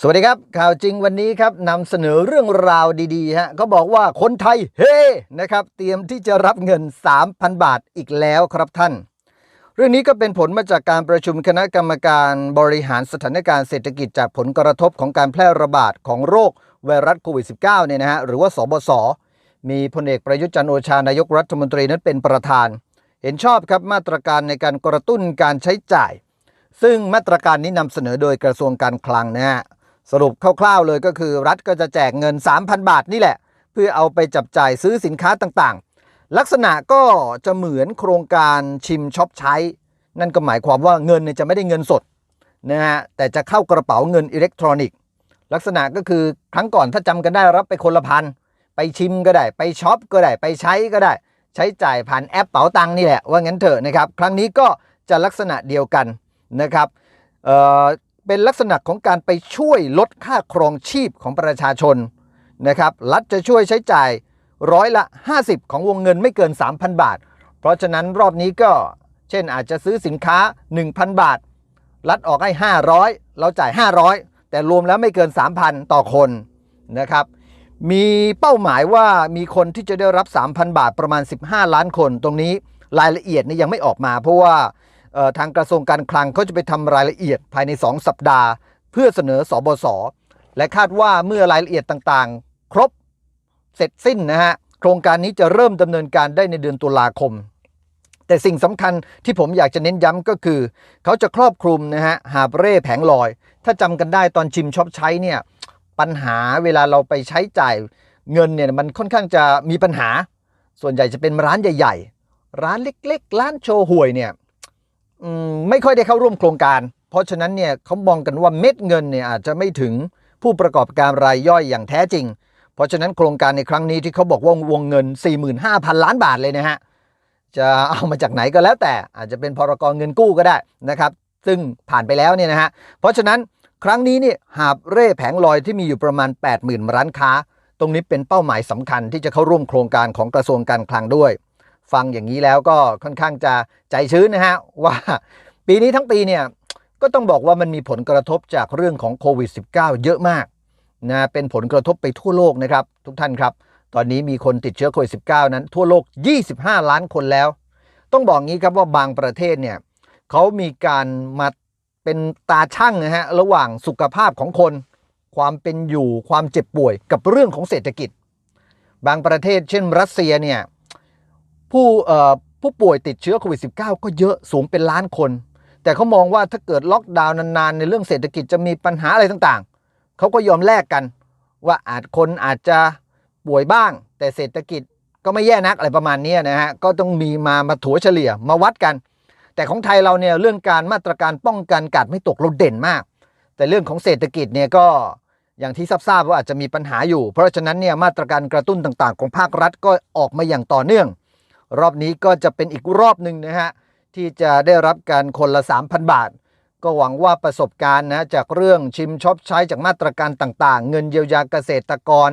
สวัสดีครับ ข่าวจริงวันนี้ครับนำเสนอเรื่องราวดีๆฮะเขาบอกว่าคนไทยเฮนะครับ เตรียมที่จะรับเงิน 3,000 บาทอีกแล้วครับท่าน เรื่องนี้ก็เป็นผลมาจากการประชุมคณะกรรมการบริหารสถานการณ์เศรษฐกิจจากผลกระทบของการแพร่ระบาดของโรคไวรัสโควิด -19 เนี่ยนะฮะหรือว่าสบสมีพลเอกประยุทธ์จันโอชานายกรัฐมนตรีนั้นเป็นประธาน เห็นชอบครับมาตรการในการกระตุ้นการใช้จ่าย ซึ่งมาตรการนี้นำเสนอโดยกระทรวงการคลังนะฮะ สรุปคร่าวๆเลยก็คือ รัฐก็จะแจกเงิน 3,000 บาทนี่แหละ เพื่อเอาไปจับจ่ายซื้อสินค้าต่างๆ ลักษณะก็จะเหมือนโครงการชิมช็อปใช้ นั่นก็หมายความว่าเงินเนี่ยจะไม่ได้เงินสดนะฮะแต่จะเข้ากระเป๋าเงินอิเล็กทรอนิกส์ลักษณะก็คือครั้งก่อนถ้าจำกันได้รับไปคนละพันไปชิมก็ได้ ไปช็อปก็ได้ ไปใช้ก็ได้ ใช้จ่ายผ่านแอปเป๋าตังนี่แหละว่างั้นเถอะนะครับ ครั้งนี้ก็จะลักษณะเดียวกันนะครับ เป็นลักษณะของการไปช่วยลดค่าครองชีพของประชาชนนะครับรัฐจะช่วยใช้จ่ายร้อยละ 50 ของวงเงินไม่เกิน 3,000 บาท เพราะฉะนั้นรอบนี้ก็เช่นอาจจะซื้อสินค้า 1,000 บาท รัฐออกให้ 500 เราจ่าย 500 แต่รวมแล้วไม่เกิน 3,000 ต่อคนนะครับมีเป้าหมายว่ามีคนที่จะได้รับ 3,000 บาทประมาณ 15 ล้านคน ตรงนี้รายละเอียดนี่ยังไม่ออกมา เพราะว่า ทางกระทรวงการคลังเขาจะไปทำรายละเอียดภายใน 2 สัปดาห์ เพื่อเสนอสบสและคาดว่าเมื่อรายละเอียดต่างๆ ครบเสร็จสิ้นนะฮะโครงการนี้จะเริ่มดำเนินการได้ในเดือนตุลาคม แต่สิ่งสำคัญที่ผมอยากจะเน้นย้ำก็คือ เขาจะครอบคลุมนะฮะหาบเร่แผงลอย ถ้าจำกันได้ตอนชิมช็อปใช้เนี่ยปัญหาเวลาเราไปใช้จ่ายเงินเนี่ยมันค่อนข้างจะมีปัญหา ส่วนใหญ่จะเป็นร้านใหญ่ ๆ ร้านเล็ก ๆ ร้านโชว์หวยเนี่ย ไม่ค่อยได้เข้าร่วมโครงการ เพราะฉะนั้นเนี่ยเขามองกันว่าเม็ดเงินเนี่ยอาจจะไม่ถึงผู้ประกอบการรายย่อยอย่างแท้จริง เพราะฉะนั้นโครงการในครั้งนี้ที่เขาบอกว่าวงเงิน 45,000 ล้านบาทเลยนะฮะจะเอามาจากไหนก็แล้วแต่อาจจะเป็นพรกรเงินกู้ก็ได้นะครับ ซึ่งผ่านไปแล้วเนี่ยนะฮะเพราะฉะนั้นครั้งนี้เนี่ยหาบเร่แผงลอยที่มีอยู่ประมาณ 80,000 ร้านค้า ตรงนี้เป็นเป้าหมายสำคัญที่จะเข้าร่วมโครงการของกระทรวงการคลังด้วย ฟังอย่างนี้แล้วก็ค่อนข้างจะใจชื้นนะฮะว่าปีนี้ทั้งปีเนี่ยก็ต้องบอกว่ามันมีผลกระทบจากเรื่องของโควิด -19 เยอะมากนะเป็นผลกระทบไปทั่วโลกนะครับ ทุกท่านครับ ตอนนี้มีคนติดเชื้อโควิด -19 นั้นทั่วโลก 25 ล้านคนแล้ว ต้องบอกงี้ครับว่าบางประเทศเนี่ยเขามีการมาเป็นตาช่างนะฮะระหว่างสุขภาพของคน ความเป็นอยู่ความเจ็บป่วยกับเรื่องของเศรษฐกิจ บางประเทศเช่นรัสเซียเนี่ย ผู้ผู้ป่วยติดเชื้อโควิด -19 ก็เยอะสูงเป็นล้านคน แต่เขามองว่าถ้าเกิดล็อกดาวน์นานๆ ในเรื่องเศรษฐกิจจะมีปัญหาอะไรต่างๆ เขาก็ยอมแลกกัน ว่าอาจคนอาจจะป่วยบ้าง แต่เศรษฐกิจก็ไม่แย่นักอะไรประมาณนี้นะฮะก็ต้องมีมามาถัวเฉลี่ยมาวัดกัน แต่ของไทยเราเนี่ยเรื่องการมาตรการป้องกันกาดไม่ตกเราเด่นมาก แต่เรื่องของเศรษฐกิจเนี่ยก็อย่างที่ทราบๆว่าอาจจะมีปัญหาอยู่ เพราะฉะนั้นเนี่ยมาตรการกระตุ้นต่างๆ ของภาครัฐก็ออกมาอย่างต่อเนื่อง รอบนี้ก็จะเป็นอีกรอบหนึ่งนะฮะ ที่จะได้รับการคนละ 3,000 บาท ก็หวังว่าประสบการณ์นะจากเรื่องชิมช็อปใช้จากมาตรการต่างๆ เงินเยียวยาเกษตรกร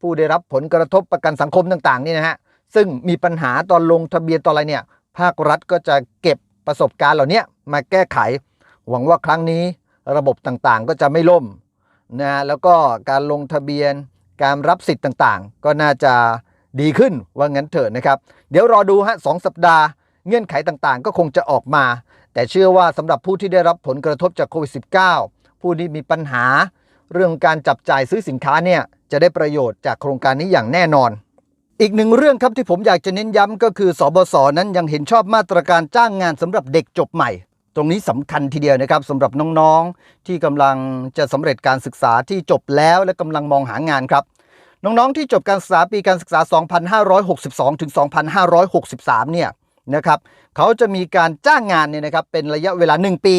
ผู้ได้รับผลกระทบประกันสังคมต่างๆนี่นะฮะซึ่งมีปัญหาตอนลงทะเบียนตอนอะไรเนี่ยภาครัฐก็จะเก็บประสบการณ์เหล่านี้มาแก้ไข หวังว่าครั้งนี้ระบบต่างๆก็จะไม่ล่มนะแล้วก็การลงทะเบียนการรับสิทธิ์ต่างๆ ก็น่าจะ ดีขึ้นว่างั้นเถอะนะครับ เดี๋ยวรอดูฮะสองสัปดาห์ เงื่อนไขต่างๆ ก็คงจะออกมา แต่เชื่อว่าสำหรับผู้ที่ได้รับผลกระทบจากโควิด -19 ผู้ที่มีปัญหา เรื่องการจับจ่ายซื้อสินค้าเนี่ยจะได้ประโยชน์จากโครงการนี้อย่างแน่นอน อีกหนึ่งเรื่องครับที่ผมอยากจะเน้นย้ำก็คือสบสนั้นยังเห็นชอบมาตรการจ้างงานสำหรับเด็กจบใหม่ตรงนี้สำคัญทีเดียวนะครับสำหรับน้องๆ ที่กำลังจะสำเร็จการศึกษาที่จบแล้วและกำลังมองหางานครับ น้องๆที่จบการศึกษาปีการศึกษา 2562 ถึง 2563 เนี่ยนะครับเขาจะมีการจ้างงานเนี่ยนะครับเป็นระยะเวลา 1 ปี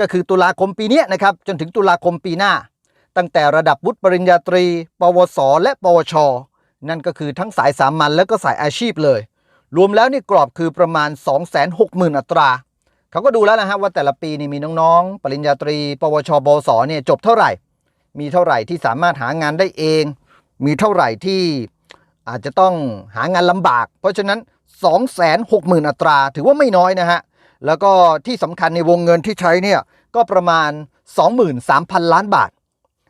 ก็คือตุลาคมปีเนี้ยนะครับจนถึงตุลาคมปีหน้า ตั้งแต่ระดับวุฒิปริญญาตรี ปวส และ ปวช นั่นก็คือทั้งสายสามัญและก็สายอาชีพเลย รวมแล้วนี่กรอบคือประมาณ 260,000 อัตราเขาก็ดูแล้วนะฮะว่าแต่ละปีนี่มีน้องๆ ปริญญาตรี ปวชปวสเนี่ยจบเท่าไหร่ มีเท่าไหร่ที่สามารถหางานได้เอง มีเท่าไหร่ที่อาจจะต้องหางานลำบาก เพราะฉะนั้น 260,000 อัตรา ถือว่าไม่น้อยนะฮะ แล้วก็ที่สำคัญในวงเงินที่ใช้เนี่ยก็ประมาณ 23,000 ล้านบาท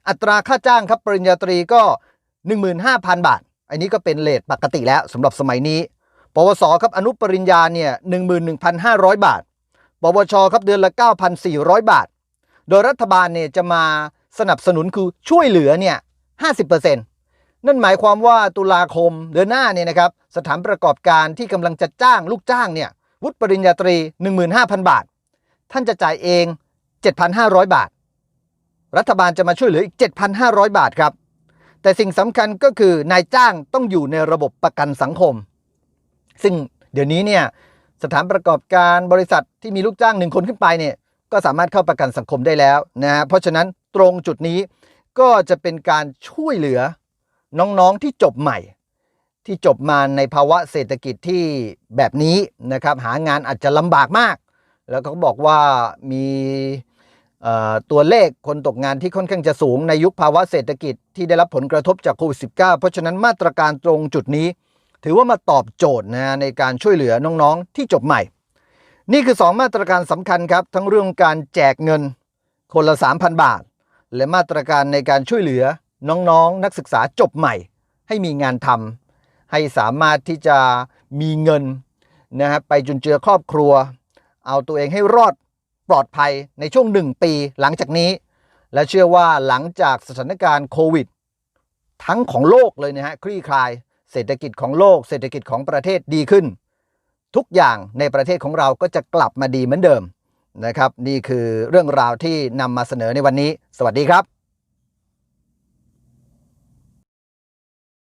อัตราค่าจ้างครับปริญญาตรีก็ 15,000 บาท อันนี้ก็เป็นเลทปกติแล้วสำหรับสมัยนี้ ปวสครับอนุปริญญาเนี่ย11,500 บาท ปวชครับเดือนละ 9,400 บาท โดยรัฐบาลเนี่ยจะมาสนับสนุนคือช่วยเหลือเนี่ย50% นั่นหมายความว่าตุลาคมเดือนหน้าเนี่ยนะครับสถานประกอบการที่กำลังจะจ้างลูกจ้างเนี่ยวุฒิปริญญาตรี 15,000 บาท ท่านจะจ่ายเอง 7,500 บาท รัฐบาลจะมาช่วยเหลืออีก 7,500 บาทครับ แต่สิ่งสำคัญก็คือนายจ้างต้องอยู่ในระบบประกันสังคม ซึ่งเดี๋ยวนี้เนี่ยสถานประกอบการบริษัทที่มีลูกจ้างหนึ่งคนขึ้นไปเนี่ยก็สามารถเข้าประกันสังคมได้แล้วนะเพราะฉะนั้นตรงจุดนี้ก็จะเป็นการช่วยเหลือ น้องๆที่จบใหม่ ที่จบมาในภาวะเศรษฐกิจที่แบบนี้นะครับหางานอาจจะลำบากมาก แล้วก็บอกว่ามีตัวเลขคนตกงานที่ค่อนข้างจะสูงในยุคภาวะเศรษฐกิจที่ได้รับผลกระทบจากโควิด -19 เพราะฉะนั้นมาตรการตรงจุดนี้ ถือว่ามาตอบโจทย์นะในการช่วยเหลือน้องๆที่จบใหม่ นี่คือ 2 มาตรการสำคัญครับ ทั้งเรื่องการแจกเงินคนละ 3,000 บาท และมาตรการในการช่วยเหลือ น้องๆนักศึกษาจบใหม่ ให้มีงานทำให้สามารถที่จะมีเงินนะฮะไปจุนเจือครอบครัว เอาตัวเองให้รอดปลอดภัยในช่วงหนึ่งปีหลังจากนี้ และเชื่อว่าหลังจากสถานการณ์โควิด ทั้งของโลกเลยนะฮะคลี่คลาย เศรษฐกิจของโลก เศรษฐกิจของประเทศดีขึ้น ทุกอย่างในประเทศของเราก็จะกลับมาดีเหมือนเดิมนะครับ นี่คือเรื่องราวที่นำมาเสนอในวันนี้ สวัสดีครับ